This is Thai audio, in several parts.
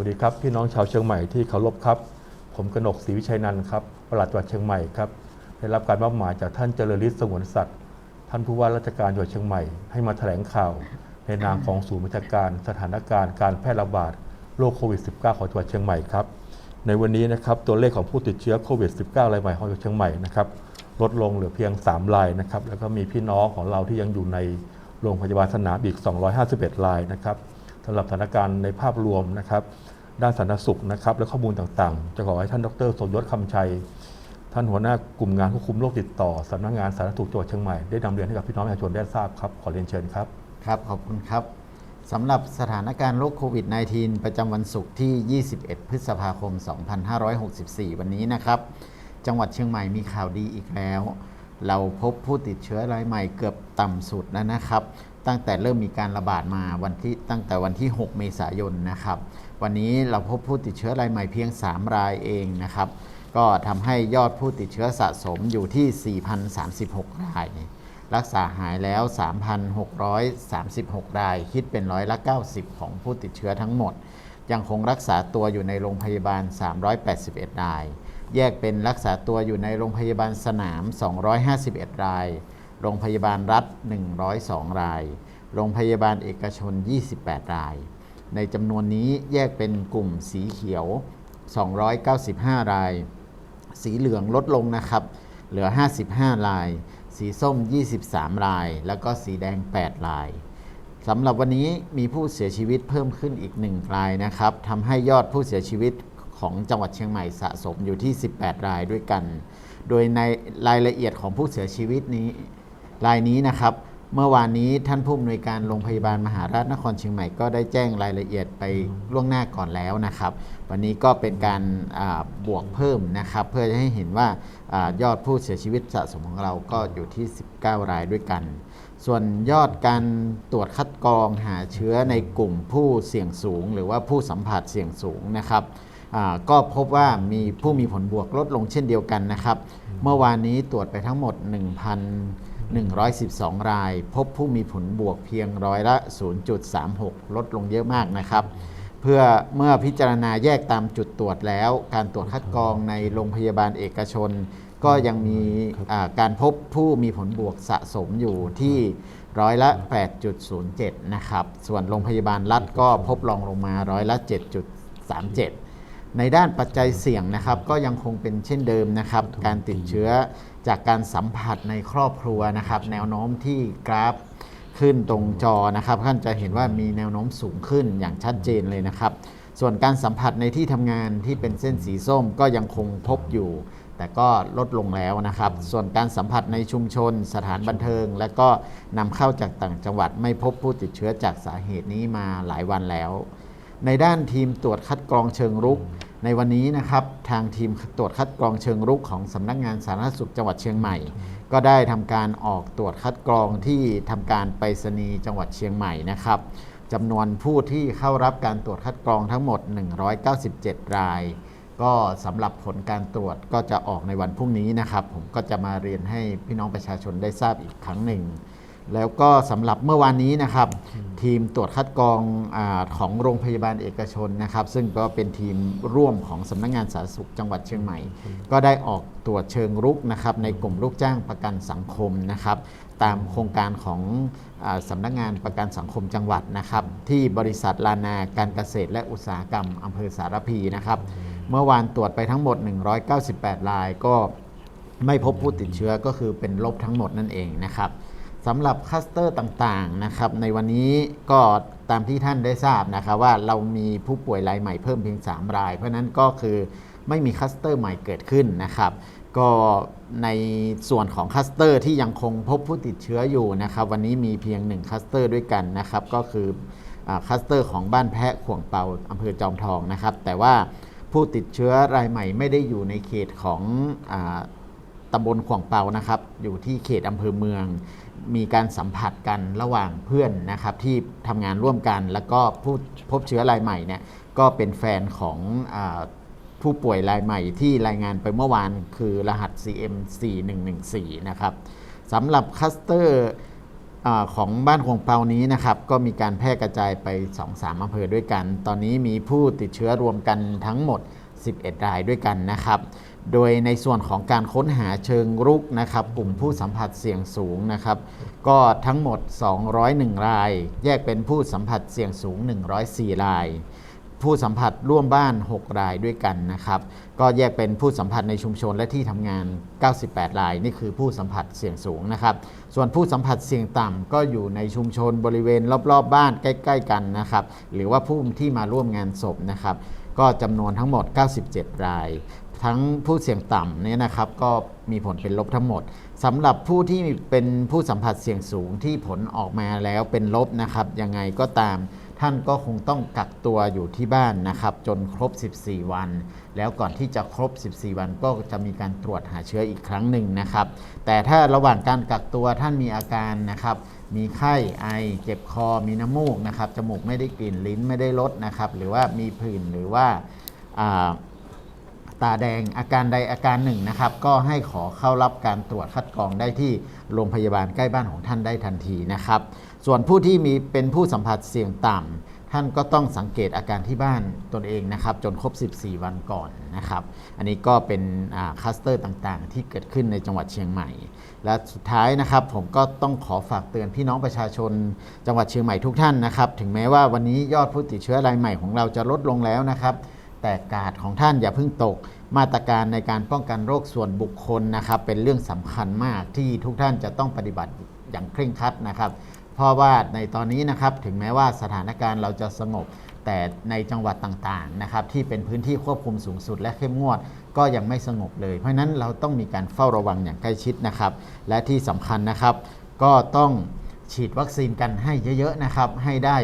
วัสดีครับ พี่น้องชาวเชียงใหม่ที่เคารพครับ ผมกนกศรีวิชัยนันท์ครับปลัดจังหวัดเชียงใหม่ครับได้รับการมอบหมายจากท่านเจริญฤทธิ์สงวนสัตว์ท่านผู้ว่าราชการจังหวัดเชียงใหม่ให้มาแถลงข่าว ในนามของศูนย์บัญชาการสถานการณ์การแพร่ระบาดโรคโควิด -19 ของจังหวัดเชียงใหม่ครับในวันนี้นะครับตัวเลขของผู้ติดเชื้อโควิด -19 รายใหม่ของจังหวัดเชียงใหม่นะครับลดลงเหลือเพียง 3 รายนะครับแล้วก็มีพี่น้องของเราที่ยังอยู่ในโรงพยาบาลสนามอีก 251 รายนะครับ สำหรับสถานการณ์ในภาพรวมนะครับ ด้านสาธารณสุขนะครับ และข้อมูลต่างๆ จะขอให้ท่านดรสมยศคำชัย ท่านหัวหน้ากลุ่มงานควบคุมโรคติดต่อสำนักงานสาธารณสุขจังหวัดเชียงใหม่ได้นำเรียนให้กับพี่น้องประชาชนได้ทราบครับขอเรียนเชิญครับ ครับขอบคุณครับสำหรับสถานการณ์โรคโควิด -19 ประจำวันศุกร์ที่ 21 พฤษภาคม 2564 วันนี้นะครับ จังหวัดเชียงใหม่มีข่าวดีอีกแล้ว เราพบผู้ติดเชื้อรายใหม่เกือบต่ำสุดแล้วนะครับ ตั้งแต่เริ่มมีการระบาดมาวันที่ตั้งแต่วันที่ 6 เมษายนนะครับ วันนี้เราพบผู้ติดเชื้อรายใหม่เพียง 3 รายเองนะครับ ก็ทำให้ยอดผู้ติดเชื้อสะสมอยู่ที่ 4,036 ราย รักษาหายแล้ว 3,636 ราย คิดเป็นร้อยละ 90 ของผู้ติดเชื้อทั้งหมด ยังคงรักษาตัวอยู่ในโรงพยาบาล 381 ราย แยกเป็นรักษาตัวอยู่ในโรงพยาบาลสนาม 251 ราย โรงพยาบาลรัฐ 102 ราย โรงพยาบาลเอกชน 28 ราย ในจำนวนนี้แยกเป็นกลุ่มสีเขียว 295 ราย สีเหลืองลดลงนะครับ เหลือ 55 ราย สีส้ม 23 ราย แล้วก็สีแดง 8 รายสำหรับวันนี้มีผู้เสียชีวิตเพิ่มขึ้นอีก 1 รายนะครับทำให้ยอดผู้เสียชีวิตของจังหวัดเชียงใหม่สะสมอยู่ที่ 18 รายด้วยกัน โดยในรายละเอียดของผู้เสียชีวิตนี้ รายนี้นะครับ เมื่อวานนี้ท่านผู้อำนวยการโรงพยาบาลมหาราชนครเชียงใหม่ก็ได้แจ้งรายละเอียดไปล่วงหน้าก่อนแล้วนะครับ วันนี้ก็เป็นการบวกเพิ่มนะครับ เพื่อจะให้เห็นว่าอยอดผู้เสียชีวิตสะสมของเราก็อยู่ที่ 19 รายด้วยกัน ส่วนยอดการตรวจคัดกรองหาเชื้อในกลุ่มผู้เสี่ยงสูง หรือว่าผู้สัมผัสเสี่ยงสูงนะครับก็พบว่ามีผู้มีผลบวกลดลงเช่นเดียวกันนะครับ เมื่อวานนี้ตรวจไปทั้งหมด 1,112 ราย พบผู้มีผลบวกเพียงร้อยละ 0.36 ลดลงเยอะมากนะครับ เพื่อเมื่อพิจารณาแยกตามจุดตรวจแล้ว การตรวจคัดกรองในโรงพยาบาลเอกชน ก็ยังมีอ่าการพบผู้มีผลบวกสะสมอยู่ที่ร้อยละ 8.07 นะครับ ส่วนโรงพยาบาลรัฐก็พบรองลงมาร้อยละ 7.37 ในด้านปัจจัยเสี่ยงนะครับ ก็ยังคงเป็นเช่นเดิมนะครับ การติดเชื้อ จากการสัมผัสในครอบครัวนะครับ แนวโน้มที่กราฟขึ้นตรงจอนะครับท่านจะเห็นว่ามีแนวโน้มสูงขึ้นอย่างชัดเจนเลยนะครับ ส่วนการสัมผัสในที่ทำงานที่เป็นเส้นสีส้มก็ยังคงพบอยู่ แต่ก็ลดลงแล้วนะครับ ส่วนการสัมผัสในชุมชน สถานบันเทิง และก็นำเข้าจากต่างจังหวัดไม่พบผู้ติดเชื้อจากสาเหตุนี้มาหลายวันแล้ว ในด้านทีมตรวจคัดกรองเชิงรุก ในวันนี้นะครับทางทีมตรวจคัดกรองเชิงรุกของสำนักงานสาธารณสุขจังหวัดเชียงใหม่ ก็ได้ทำการออกตรวจคัดกรองที่ทำการไปรษณีย์จังหวัดเชียงใหม่นะครับจำนวนผู้ที่เข้ารับการตรวจคัดกรองทั้งหมด 197 ราย ก็สำหรับผลการตรวจก็จะออกในวันพรุ่งนี้นะครับ ผมก็จะมาเรียนให้พี่น้องประชาชนได้ทราบอีกครั้งหนึ่ง แล้วก็สำหรับเมื่อวานนี้นะครับ ทีมตรวจคัดกรองอาของโรงพยาบาลเอกชนนะครับ ซึ่งก็เป็นทีมร่วมของสำนักงานสาธารณสุขจังหวัดเชียงใหม่ ก็ได้ออกตรวจเชิงรุกนะครับในกลุ่มลูกจ้างประกันสังคมนะครับ ตามโครงการของอาสำนักงานประกันสังคมจังหวัดนะครับ ที่บริษัทลานาการเกษตรและอุตสาหกรรมอำเภอสารพีนะครับ เมื่อวานตรวจไปทั้งหมด 198รายก็ไม่พบผู้ติดเชื้อก็คือเป็นลบทั้งหมดนั่นเองนะครับ สำหรับคัสเตอร์ต่างๆนะครับในวันนี้ก็ตามที่ท่านได้ทราบนะครับว่าเรามีผู้ป่วยรายใหม่เพิ่มเพียง 3 ราย เพราะนั้นก็คือไม่มีคัสเตอร์ใหม่เกิดขึ้นนะครับก็ในส่วนของคัสเตอร์ที่ยังคงพบผู้ติดเชื้ออยู่นะครับวันนี้มีเพียง1คัสเตอร์ด้วยกันนะครับก็คืออคัสเตอร์ของบ้านแพะขวงเปาอำเภอจอมทองนะครับแต่ว่าผู้ติดเชื้อรายใหม่ไม่ได้อยู่ในเขตของอตำบลขวงเปานะครับอยู่ที่เขตอำเภอเมือง มีการสัมผัสกันระหว่างเพื่อนนะครับที่ทำงานร่วมกัน แล้วก็ผู้พบเชื้อรายใหม่เนี่ยก็เป็นแฟนของอผู้ป่วยรายใหม่ที่รายงานไปเมื่อวานคือรหัส CM 4114 นะครับสำหรับคัสเตอร์อของบ้านคงเปานี้นะครับก็มีการแพร่กระจายไป 2-3อำเภอด้วยกัน ตอนนี้มีผู้ติดเชื้อรวมกันทั้งหมด 11 รายด้วยกันนะครับ โดยในส่วนของการค้นหาเชิงรุกนะครับ กลุ่มผู้สัมผัสเสี่ยงสูงนะครับ ก็ทั้งหมด 201 ราย แยกเป็นผู้สัมผัสเสี่ยงสูง 104 ราย ผู้สัมผัสร่วมบ้าน 6 รายด้วยกันนะครับ ก็แยกเป็นผู้สัมผัสในชุมชนและที่ทำงาน 98 ราย นี่คือผู้สัมผัสเสี่ยงสูงนะครับ ส่วนผู้สัมผัสเสี่ยงต่ำก็อยู่ในชุมชนบริเวณรอบๆบบ้านใกล้ ๆ กันนะครับ หรือว่าผู้ที่มาร่วมงานศพนะครับก็จำนวนทั้งหมด 97 ราย ทั้งผู้เสี่ยงต่ำเนี่ยนะครับก็มีผลเป็นลบทั้งหมดสำหรับผู้ที่เป็นผู้สัมผัสเสี่ยงสูงที่ผลออกมาแล้วเป็นลบนะครับยังไงก็ตามท่านก็คงต้องกักตัวอยู่ที่บ้านนะครับ จนครบ 14 วัน แล้วก่อนที่จะครบ 14 วันก็จะมีการตรวจหาเชื้ออีกครั้งหนึ่งนะครับ แต่ถ้าระหว่างการกักตัวท่านมีอาการนะครับ มีไข้ไอเจ็บคอมีน้ำมูกนะครับจมูกไม่ได้กลิ่นลิ้นไม่ได้รสนะครับ หรือว่ามีผื่นหรือว่าอ่า ตาแดงอาการใดอาการหนึ่งนะครับ ก็ให้ขอเข้ารับการตรวจคัดกรองได้ที่โรงพยาบาลใกล้บ้านของท่านได้ทันทีนะครับ ส่วนผู้ที่มีเป็นผู้สัมผัสเสี่ยงต่ำท่านก็ต้องสังเกตอาการที่บ้านตนเองนะครับ จนครบ 14 วันก่อนนะครับ อันนี้ก็เป็นคลัสเตอร์ต่างๆ ที่เกิดขึ้นในจังหวัดเชียงใหม่ และสุดท้ายนะครับ ผมก็ต้องขอฝากเตือนพี่น้องประชาชน จังหวัดเชียงใหม่ทุกท่านนะครับ ถึงแม้ว่าวันนี้ยอดผู้ติดเชื้อรายใหม่ของเราจะลดลงแล้วนะครับ แต่กาดของท่านอย่าเพิ่งตก มาตรการในการป้องกันโรคส่วนบุคคลนะครับ เป็นเรื่องสำคัญมากที่ทุกท่านจะต้องปฏิบัติอย่างเคร่งครัดนะครับ เพราะว่าในตอนนี้นะครับถึงแม้ว่าสถานการณ์เราจะสงบ แต่ในจังหวัดต่างๆนะครับที่เป็นพื้นที่ควบคุมสูงสุดและเข้มงวด ก็ยังไม่สงบเลย เพราะนั้นเราต้องมีการเฝ้าระวังอย่างใกล้ชิดนะครับ และที่สำคัญนะครับ ก็ต้องฉีดวัคซีนกันให้เยอะๆนะครับให้ได้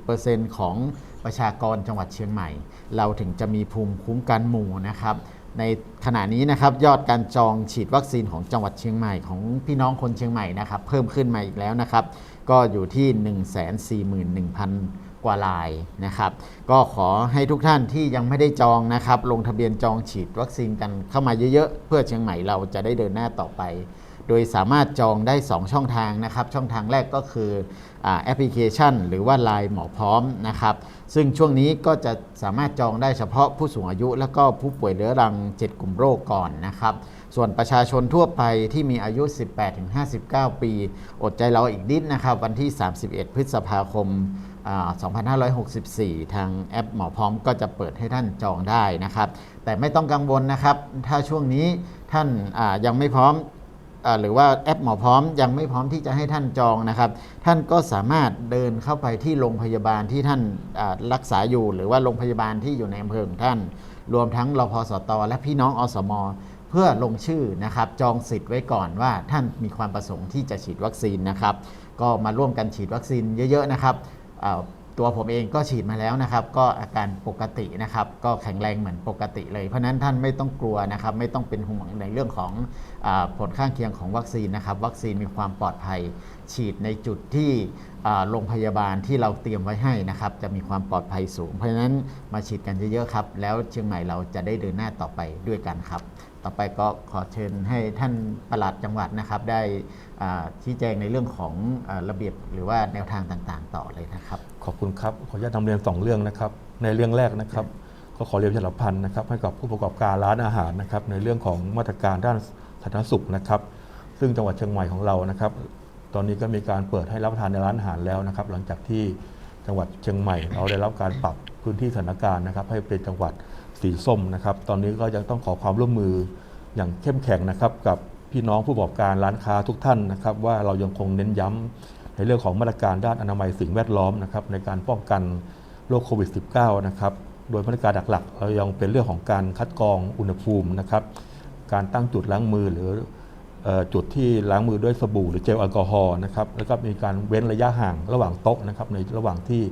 70%ของ ประชากรจังหวัดเชียงใหม่ เราถึงจะมีภูมิคุ้มกันหมู่นะครับ ในขณะนี้นะครับยอดการจองฉีดวัคซีนของจังหวัดเชียงใหม่ของพี่น้องคนเชียงใหม่นะครับ เพิ่มขึ้นมาอีกแล้วนะครับ ก็อยู่ที่ 141,000 กว่าลายนะครับ ก็ขอให้ทุกท่านที่ยังไม่ได้จองนะครับ ลงทะเบียนจองฉีดวัคซีนกันเข้ามาเยอะๆ เพื่อเชียงใหม่เราจะได้เดินหน้าต่อไป โดยสามารถจองได้ 2 ช่องทางนะครับ ช่องทางแรกก็คืออแอปพลิเคชัน หรือว่า Line หมอพร้อมนะครับ ซึ่งช่วงนี้ก็จะสามารถจองได้เฉพาะผู้สูงอายุ แล้วก็ผู้ป่วยเรื้อรัง 7 กลุ่มโรคก่อนนะครับ ส่วนประชาชนทั่วไปที่มีอายุ 18-59 ปี อดใจรออีกนิดนะครับ วันที่ 31 พฤษภาคมอ่า2564 ทางแอปหมอพร้อมก็จะเปิดให้ท่านจองได้นะครับ แต่ไม่ต้องกังวลนะครับ ถ้าช่วงนี้ท่านยังไม่พร้อม หรือว่าแอปหมอพร้อมยังไม่พร้อมที่จะให้ท่านจองนะครับ ท่านก็สามารถเดินเข้าไปที่โรงพยาบาลที่ท่านรักษาอยู่ หรือว่าโรงพยาบาลที่อยู่ในอำเภอของท่าน รวมทั้งรพสต และพี่น้องอสม เพื่อลงชื่อนะครับจองสิทธิ์ไว้ก่อนว่าท่านมีความประสงค์ที่จะฉีดวัคซีนนะครับ ก็มาร่วมกันฉีดวัคซีนเยอะ ๆ นะครับ ตัวผมเองก็ฉีดมาแล้วนะครับ ก็อาการปกตินะครับ ก็แข็งแรงเหมือนปกติเลย เพราะนั้นท่านไม่ต้องกลัวนะครับ ไม่ต้องเป็นห่วงในเรื่องของอผลข้างเคียงของวัคซีนนะครับ วัคซีนมีความปลอดภัย ฉีดในจุดที่โรงพยาบาลที่เราเตรียมไว้ให้นะครับ จะมีความปลอดภัยสูง เพราะฉะนั้นมาฉีดกันเยอะๆครับ แล้วเชียงใหม่เราจะได้เดินหน้าต่อไปด้วยกันครับ ต่อไปก็ขอเชิญให้ท่านปลัดจังหวัดนะครับ ได้ชี้แจงในเรื่องของอระเบียบหรือว่าแนวทางต่างๆ ต่อเลยนะครับ ขอบคุณครับขออนุญาตนำเรียนสองเรื่องนะครับ ในเรื่องแรกนะครับ ก็ขอเรียนประชาสัมพันธ์นะครับ ให้กับผู้ประกอบการร้านอาหารนะครับ ในเรื่องของมาตรการด้านสาธารณสุขนะครับ ซึ่งจังหวัดเชียงใหม่ของเรานะครับ ตอนนี้ก็มีการเปิดให้รับประทานในร้านอาหารแล้วนะครับ หลังจากที่จังหวัดเชียงใหม่ เราได้รับการปรับพื้นที่สถานการณ์นะครับ ให้เป็นจังหวัดสีส้มนะครับ ตอนนี้ก็ยังต้องขอความร่วมมืออย่างเข้มแข็งนะครับ กับพี่น้องผู้ประกอบการร้านค้าทุกท่านนะครับ ว่าเรายังคงเน้นย้ำ ในเรื่องของมาตรการด้านอนามัยสิ่งแวดล้อมนะครับในการป้องกันโรคโควิด -19 นะครับโดยมาตรการหลักๆ เรายังเป็นเรื่องของการคัดกรองอุณหภูมินะครับการตั้งจุดล้างมือหรือจุดที่ล้างมือด้วยสบู่หรือเจลแอลกอฮอล์นะครับแล้วก็มีการเว้นระยะห่างระหว่างโต๊ะนะครับในระหว่างที่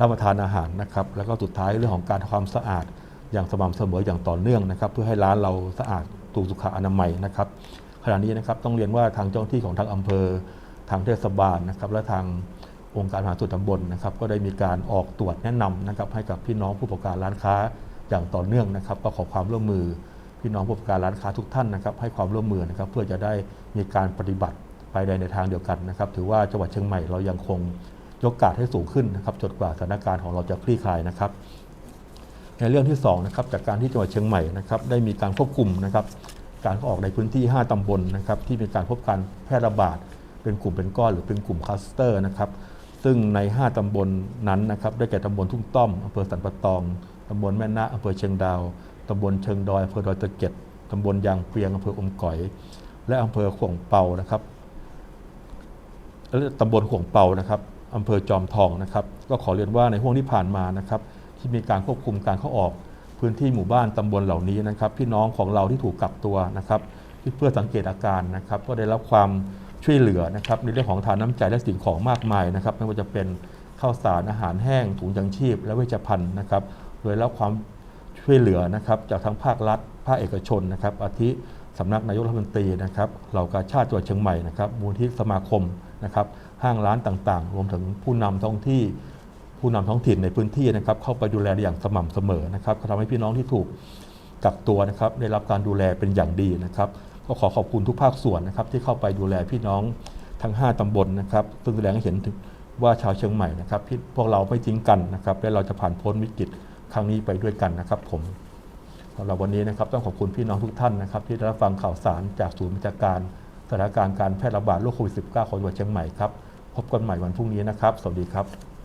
รับประทานอาหารนะครับแล้วก็สุดท้ายเรื่องของการความสะอาดอย่างสม่ำเสมออย่างต่อเนื่องนะครับเพื่อให้ร้านเราสะอาดถูกสุขอนามัยนะครับขณะนี้นะครับต้องเรียนว่าทางเจ้าหน้าที่ของทางอำเภอ ทางเทศบาลนะครับและทางองค์การมหาส่วนตำบลนะครับก็ได้มีการออกตรวจแนะนำนะครับให้กับพี่น้องผู้ประกอบการร้านค้าอย่างต่อเนื่องนะครับ ก็ขอความร่วมมือพี่น้องผู้ประกอบการร้านค้าทุกท่านนะครับให้ความร่วมมือนะครับเพื่อจะได้มีการปฏิบัติไปในในทางเดียวกันนะครับถือว่าจังหวัดเชียงใหม่เรายังคงยกกาดให้สูงขึ้นนะครับจนกว่าสถานการณ์ของเราจะคลี่คลายนะครับ ในเรื่องที่2นะครับจากการที่จังหวัดเชียงใหม่นะครับได้มีการควบคุมนะครับการออกในพื้นที่ 5 ตำบลนะครับที่มีการพบการแพร่ระบาด เป็นกลุ่มเป็นก้อนหรือเป็นกลุ่มคลัสเตอร์นะครับซึ่งใน 5 ตำบลนั้นนะครับได้แก่ตำบลทุ่งต้อมอำเภอสันปะตองตำบลแม่นะอำเภอเชียงดาวตำบลเชิงดอยอำเภอดอยตะเก็ดตำบลยางเปียงอำเภออมก๋อย และอำเภอขวงเปานะครับและตำบลขวงเปานะครับอำเภอจอมทองนะครับ ก็ขอเรียนว่าในห่วงที่ผ่านมานะครับ ที่มีการควบคุมการเข้าออก พื้นที่หมู่บ้านตำบลเหล่านี้นะครับ พี่น้องของเราที่ถูกกักตัวนะครับที่เพื่อสังเกตอาการนะครับ ก็ได้รับความ ช่วยเหลือนะครับในเรื่องของทานน้ำใจและสิ่งของมากมายนะครับไม่ว่าจะเป็นข้าวสารอาหารแห้งถุงยังชีพ และเวชภัณฑ์นะครับโดยได้รับความช่วยเหลือนะครับจากทั้งภาครัฐ ภาคเอกชนนะครับอาทิสำนักนายกรัฐมนตรีนะครับเหล่ากาชาติจังหวัดเชียงใหม่นะครับมูลที่สมาคมนะครับห้างร้านต่างๆ รวมถึงผู้นำท้องที่ผู้นำท้องถิ่นในพื้นที่นะครับเข้าไปดูแลอย่างสม่ำเสมอนะครับทำให้พี่น้องที่ถูกกักตัวนะครับได้รับการดูแลเป็นอย่างดีนะครับ ก็ขอขอบคุณทุกภาคส่วนนะครับที่เข้าไปดูแลพี่น้องทั้ง 5ตำบลนะครับซึ่งแสดงให้เห็นถึงว่าชาวเชียงใหม่นะครับพี่พวกเราไม่ทิ้งกันนะครับและเราจะผ่านพ้นวิกฤตครั้งนี้ไปด้วยกันนะครับ ผมสำหรับวันนี้นะครับต้องขอบคุณพี่น้องทุกท่านนะครับที่ได้รับฟังข่าวสารจากศูนย์บัญชาการสถานการณ์การแพร่ระบาดโรคโควิด -19 ของจังหวัดเชียงใหม่ครับพบกันใหม่วันพรุ่งนี้นะครับ สวัสดีครับ